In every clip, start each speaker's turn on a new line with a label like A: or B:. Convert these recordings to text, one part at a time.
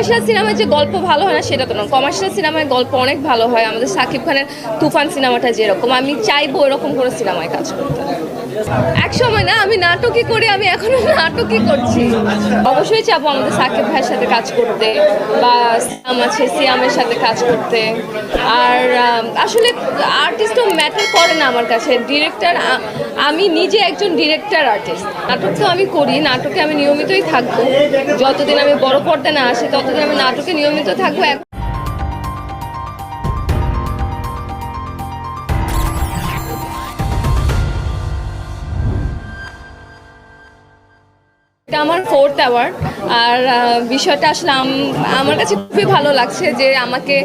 A: Commercial সিনেমায় যে গল্প ভালো হয় না, সেটা তো না কমার্শিয়াল সিনেমায় গল্প অনেক ভালো হয়। আমাদের সাকিব খানের তুফান সিনেমাটা যেরকম, আমি চাইব এরকম করে সিনেমায় কাজ করতে। এক সময় না, আমি নাটকই করি, আমি এখনও নাটকই করছি। অবশ্যই চাবো আমাদের সাকিব ভাইয়ের সাথে কাজ করতে, বা সিয়াম আছে, সিয়ামের সাথে কাজ করতে। আর আসলে আর্টিস্টও ম্যাটার করে না আমার কাছে। ডিরেক্টর আমি নিজে একজন ডিরেক্টর আর্টিস্ট নাটক তো আমি করি, নাটকে আমি নিয়মিতই থাকব। যতদিন আমি বড় পর্দা না আসি ততদিন আমি নাটকে নিয়মিত থাকব। এটা আমার ফোর্থ অ্যাওয়ার্ড আর বিষয়টা আসলে আমার কাছে খুবই ভালো লাগছে যে আমাকে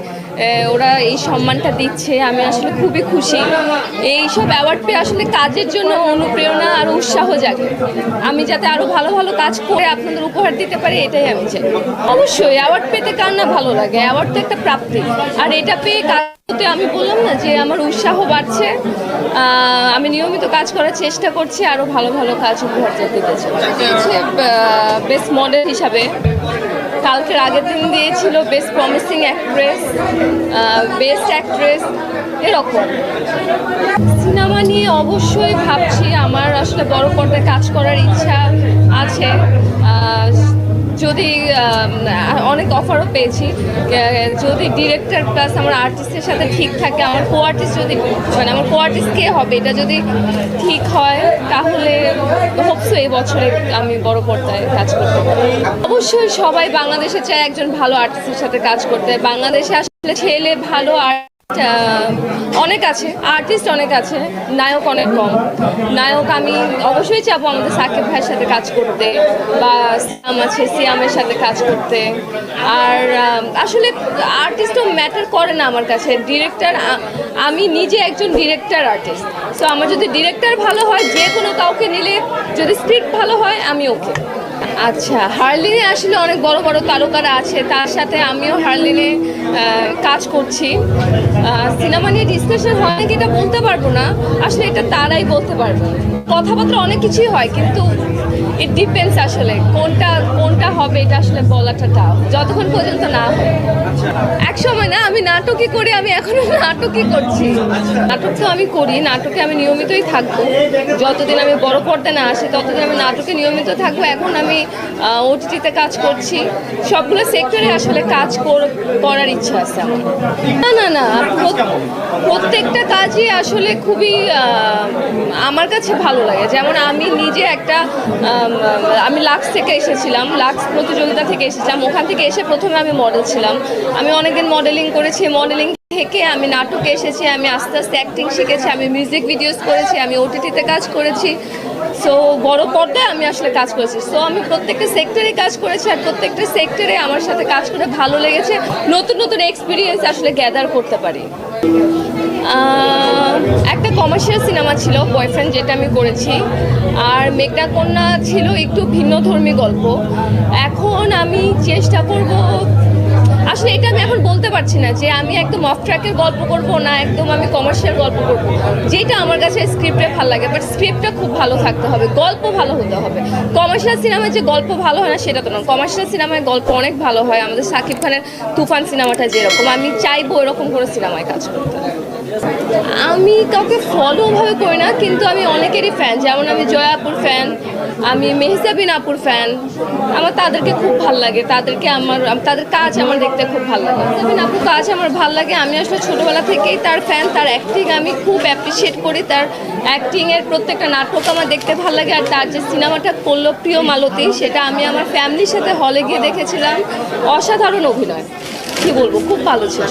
A: ওরা এই সম্মানটা দিচ্ছে, আমি আসলে খুবই খুশি। এই সব অ্যাওয়ার্ড পেয়ে আসলে কাজের জন্য অনুপ্রেরণা আর উৎসাহ জাগে। আমি যাতে আরও ভালো ভালো কাজ করে আপনাদের উপহার দিতে পারি, এটাই আমি চাই। অবশ্যই অ্যাওয়ার্ড পেতে কার না ভালো লাগে অ্যাওয়ার্ড তো একটা প্রাপ্তি। আর এটা পেয়ে কাজ করতে আমি বললাম না যে আমার উৎসাহ বাড়ছে। আমি নিয়মিত কাজ করার চেষ্টা করছি আরও ভালো ভালো কাজ উপহার দিতে চাই। বেস্ট মডেল হিসাবে। কালকের আগের দিন দিয়েছিল best promising actress best actress এরকম। সিনেমা নিয়ে অবশ্যই ভাবছি, আমার আসলে বড় পর্দায় কাজ করার ইচ্ছা আছে। যদি অনেক অফারও পেয়েছি। যদি ডিরেক্টর প্লাস আমার আর্টিস্টের সাথে ঠিক থাকে, আমার কো আর্টিস্ট যদি মানে আমার কো আর্টিস্ট কে হবে, এটা যদি ঠিক হয়, তাহলে হোপসো এই বছরে আমি বড় পর্দায় কাজ করতে অবশ্যই সবাই বাংলাদেশে চায় একজন ভালো আর্টিস্টের সাথে কাজ করতে। বাংলাদেশে আসলে ছেলে ভালো আর্ট অনেক আছে আর্টিস্ট অনেক আছে, নায়ক অনেক কম। নায়ক আমি অবশ্যই চাবো আমাদের সাকিব ভাইয়ের সাথে কাজ করতে, বা সিয়াম আছে, সিয়ামের সাথে কাজ করতে। আর আসলে আর্টিস্টও ম্যাটার করে না আমার কাছে। ডিরেক্টর আমি নিজে একজন ডিরেক্টর আর্টিস্ট সো আমার যদি ডিরেক্টর ভালো হয়, যে কোনো কাউকে নিলে যদি স্ক্রিপ্ট ভালো হয়, আমি ওকে আচ্ছা হার্লিনে আসলে অনেক বড় বড় তারকারা আছে তার সাথে আমিও হার্লিনে কাজ করছি। সিনেমা নিয়ে ডিসকাশন হয় নাকি এটা বলতে পারব না? আসলে এটা তারাই বলতে পারব। কথাবার্তা অনেক কিছুই হয় কিন্তু ইট ডিপেন্ডস আসলে কোনটা কোনটা হবে এটা আসলে বলাটা টাফ যতক্ষণ পর্যন্ত না হয়। এক সময় না আমি নাটকই করি আমি এখনও নাটকই করছি। নাটক তো আমি করি নাটকে আমি নিয়মিতই থাকব। যতদিন আমি বড় পর্দা না আসি ততদিন আমি নাটকে নিয়মিত থাকব। এখন আমি ওটিটিতে কাজ করছি। সবগুলো সেক্টরে আসলে কাজ কর- করার ইচ্ছা আছে না না না প্রত্যেকটা কাজই আসলে খুবই আমার কাছে ভালো লাগে। যেমন আমি নিজে একটা, আমি লাক্স থেকে এসেছিলাম লাক্স প্রতিযোগিতা থেকে এসেছিলাম। ওখান থেকে এসে প্রথমে আমি মডেল ছিলাম। আমি অনেকদিন মডেলিং করেছি। মডেলিং থেকে আমি নাটকে এসেছি। আমি আস্তে আস্তে অ্যাক্টিং শিখেছি। আমি মিউজিক ভিডিওস করেছি। আমি ওটিটিতে কাজ করেছি। সো বড় পর্দায় আমি আসলে কাজ করেছি। সো আমি প্রত্যেকটা সেক্টরে কাজ করেছি আর প্রত্যেকটা সেক্টরে আমার সাথে কাজ করে ভালো লেগেছে। নতুন নতুন এক্সপিরিয়েন্স আসলে গ্যাদার করতে পারি। একটা কমার্শিয়াল সিনেমা ছিল বয়ফ্রেন্ড যেটা আমি করেছি। আর মেঘনা কন্যা ছিল একটু ভিন্নধর্মী গল্প। এখন আমি চেষ্টা করব আসলে এটা আমি এখন বলতে পারছি না যে আমি একদম অফ ট্র্যাকের গল্প করব না, একদম আমি কমার্শিয়াল গল্প করব। যেটা আমার কাছে স্ক্রিপ্টে ভালো লাগে বাট স্ক্রিপ্টটা খুব ভালো থাকতে হবে, গল্প ভালো হতে হবে। কমার্শিয়াল সিনেমায় যে গল্প ভালো হয় না, সেটা তো না কমার্শিয়াল সিনেমায় গল্প অনেক ভালো হয়। আমাদের সাকিব খানের তুফান সিনেমাটা যেরকম, আমি চাইব এরকম করে সিনেমায় কাজ করতে। আমি কাউকে ফলো ভাবে করি না, কিন্তু আমি অনেকেরই ফ্যান যেমন আমি জয়াপুর ফ্যান আমি মেহসাবিন আপুর ফ্যান আমার তাদেরকে খুব ভালো লাগে, তাদেরকে আমার, তাদের কাজ আমার দেখতে খুব ভালো লাগে। মেহসাবিন আপুর কাজ আমার ভালো লাগে, আমি আসলে ছোটোবেলা থেকেই তার ফ্যান তার অ্যাক্টিং আমি খুব অ্যাপ্রিসিয়েট করি। তার অ্যাক্টিংয়ের প্রত্যেকটা নাটক আমার দেখতে ভালো লাগে, আর তার যে সিনেমাটা করল প্রিয় মালতী, সেটা আমি আমার ফ্যামিলির সাথে হলে গিয়ে দেখেছিলাম। অসাধারণ অভিনয়। কি বলব, খুব ভালো ছিল।